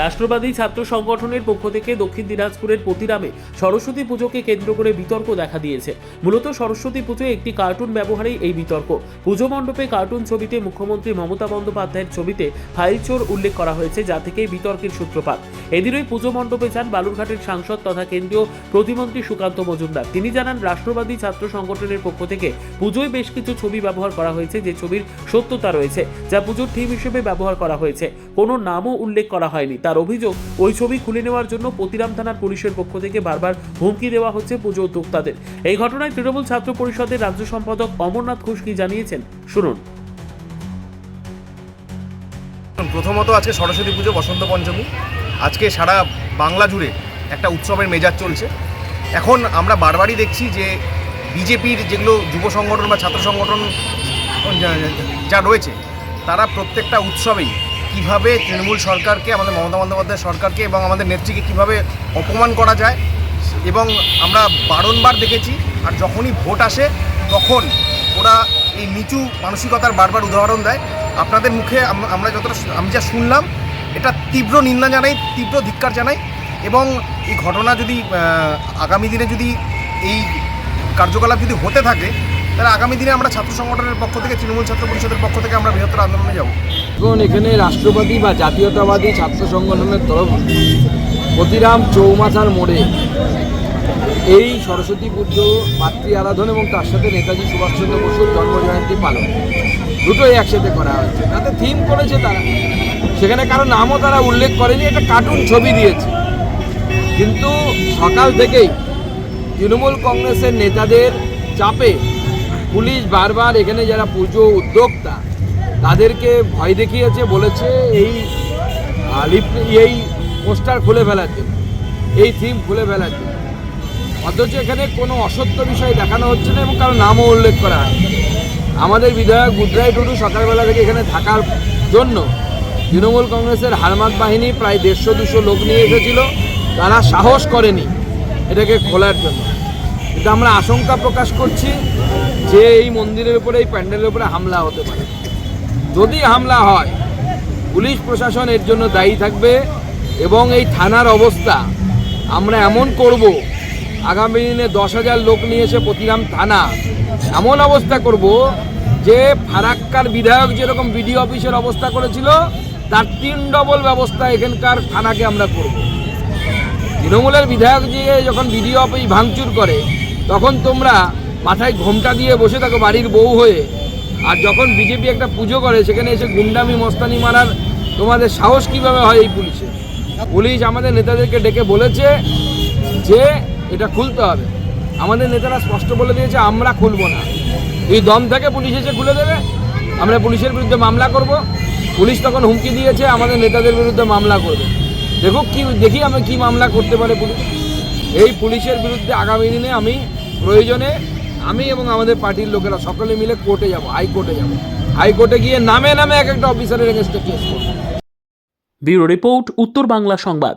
রাষ্ট্রবাদী ছাত্র সংগঠনের পক্ষ থেকে দক্ষিণ দিনাজপুরের প্রতিরামে সরস্বতী পুজোকে কেন্দ্র করে বিতর্ক দেখা দিয়েছে। মূলত সরস্বতী পুজোয় একটি কার্টুন ব্যবহারেই এই বিতর্ক। পুজো মণ্ডপে কার্টুন ছবিতে মুখ্যমন্ত্রী মমতা বন্দ্যোপাধ্যায়ের ছবিতে ফাইল চোর উল্লেখ করা হয়েছে, যা থেকেই বিতর্কের সূত্রপাত। এদিনই পুজো মণ্ডপে যান বালুরঘাটের সাংসদ তথা কেন্দ্রীয় প্রতিমন্ত্রী সুকান্ত মজুমদার। তিনি জানান, রাষ্ট্রবাদী ছাত্র সংগঠনের পক্ষ থেকে পুজোয় বেশ কিছু ছবি ব্যবহার করা হয়েছে, যে ছবির সত্যতা রয়েছে, যা পুজোর থিম হিসেবে ব্যবহার করা হয়েছে। কোনো নামও উল্লেখ করা হয়নি। তার অভিযোগ, ওই ছবি খুলে নেওয়ার জন্য পতিরাম থানার পুলিশের পক্ষ থেকে বারবার হুমকি দেওয়া হচ্ছে পুজো উদ্যোক্তাদের। এই ঘটনায় তৃণমূল ছাত্র পরিষদের রাজ্য সম্পাদক অমরনাথ ঘোষ কি জানিয়েছেন? শুনুন। প্রথমত আজকে সরস্বতী পুজো, বসন্ত পঞ্চমী। আজকে সারা বাংলা জুড়ে একটা উৎসবের মেজাজ চলছে। এখন আমরা বারবারই দেখছি যে বিজেপির যেগুলো যুব সংগঠন বা ছাত্র সংগঠন, যা- রয়েছে, তারা প্রত্যেকটা উৎসবেই কীভাবে তৃণমূল সরকারকে, আমাদের মমতা বন্দ্যোপাধ্যায় সরকারকে এবং আমাদের নেত্রীকে কীভাবে অপমান করা যায় এবং আমরা বারংবার দেখেছি আর যখনই ভোট আসে, তখন ওরা এই নিচু মানসিকতার বারবার উদাহরণ দেয়। আপনাদের মুখে আম- আমরা যতটা আমি যা শুনলাম, এটা তীব্র নিন্দা জানাই, তীব্র ধিক্কার জানাই এবং এই ঘটনা যদি আগামী দিনে যদি এই কার্যকলাপ যদি হতে থাকে, তাহলে আগামী দিনে আমরা ছাত্র সংগঠনের পক্ষ থেকে, তৃণমূল ছাত্র পরিষদের পক্ষ থেকে আমরা বৃহত্তর আন্দোলনে যাব। এখন এখানে রাষ্ট্রবাদী বা জাতীয়তাবাদী ছাত্র সংগঠনের তরফ ক্ষতিরাম চৌমাথার মোড়ে এই সরস্বতী পুজো, মাতৃ আরাধন এবং তার সাথে নেতাজি সুভাষচন্দ্র বসুর জন্মজয়ন্তী পালন। দুটোই একসাথে করা হচ্ছে তাতে থিম করেছে তারা। সেখানে কারও নামও তারা উল্লেখ করেনি, একটা কার্টুন ছবি দিয়েছে। কিন্তু সকাল থেকেই তৃণমূল কংগ্রেসের নেতাদের চাপে পুলিশ বারবার এখানে যারা পুজো উদ্যোক্তা তাদেরকে ভয় দেখিয়েছে, বলেছে, এই এই পোস্টার খুলে ফেলার জন্য, এই থিম খুলে ফেলার জন্য। অথচ এখানে কোনো অসত্য বিষয় দেখানো হচ্ছে না এবং কারও নামও উল্লেখ করা হয় আমাদের বিধায়ক বুদ্রাই টুডু সকালবেলা থেকে এখানে থাকার জন্য তৃণমূল কংগ্রেসের হারমাত বাহিনী প্রায় দেড়শো, দুশো লোক নিয়ে এসেছিল। তারা সাহস করেনি এটাকে খোলার জন্য। কিন্তু আমরা আশঙ্কা প্রকাশ করছি যে এই মন্দিরের উপরে, এই প্যান্ডেলের উপরে হামলা হতে পারে। যদি হামলা হয়, পুলিশ প্রশাসন এর জন্য দায়ী থাকবে এবং এই থানার অবস্থা আমরা এমন করব, আগামী দিনে দশ হাজার লোক নিয়ে এসে প্রতিরাম থানা এমন অবস্থা করব যে ফারাক্কার বিধায়ক যেরকম বিডিও অফিসের অবস্থা করেছিল, তার তিন ডবল ব্যবস্থা এখানকার থানাকে আমরা করব। তৃণমূলের বিধায়ক দিয়ে যখন বিডিও অফিস ভাঙচুর করে, তখন তোমরা মাথায় ঘোমটা দিয়ে বসে থাকো, বাড়ির বউ হয়ে। আর যখন বিজেপি একটা পুজো করে, সেখানে এসে গুন্ডামি, মস্তানি মারার তোমাদের সাহস কীভাবে হয় এই পুলিশে? পুলিশ আমাদের নেতাদেরকে ডেকে বলেছে যে এটা খুলতে হবে। আমাদের নেতারা স্পষ্ট বলে দিয়েছে, আমরা খুলবো না। এই দম থেকে পুলিশ এসে খুলে দেবে। আমরা পুলিশের বিরুদ্ধে মামলা করব। পুলিশ তখন হুমকি দিয়েছে, আমাদের নেতাদের বিরুদ্ধে মামলা করবে। দেখুক কি, দেখি আমি কি মামলা করতে পারে পুলিশ। এই পুলিশের বিরুদ্ধে আগামী দিনে আমি প্রয়োজনে আমি এবং আমাদের পার্টির লোকেরা সকলে মিলে কোর্টে যাব হাইকোর্টে যাব। হাইকোর্টে গিয়ে নামে নামে এক একটা অফিসারের এগেনস্টে কেস করব। ব্যুরো রিপোর্ট, উত্তর বাংলা সংবাদ।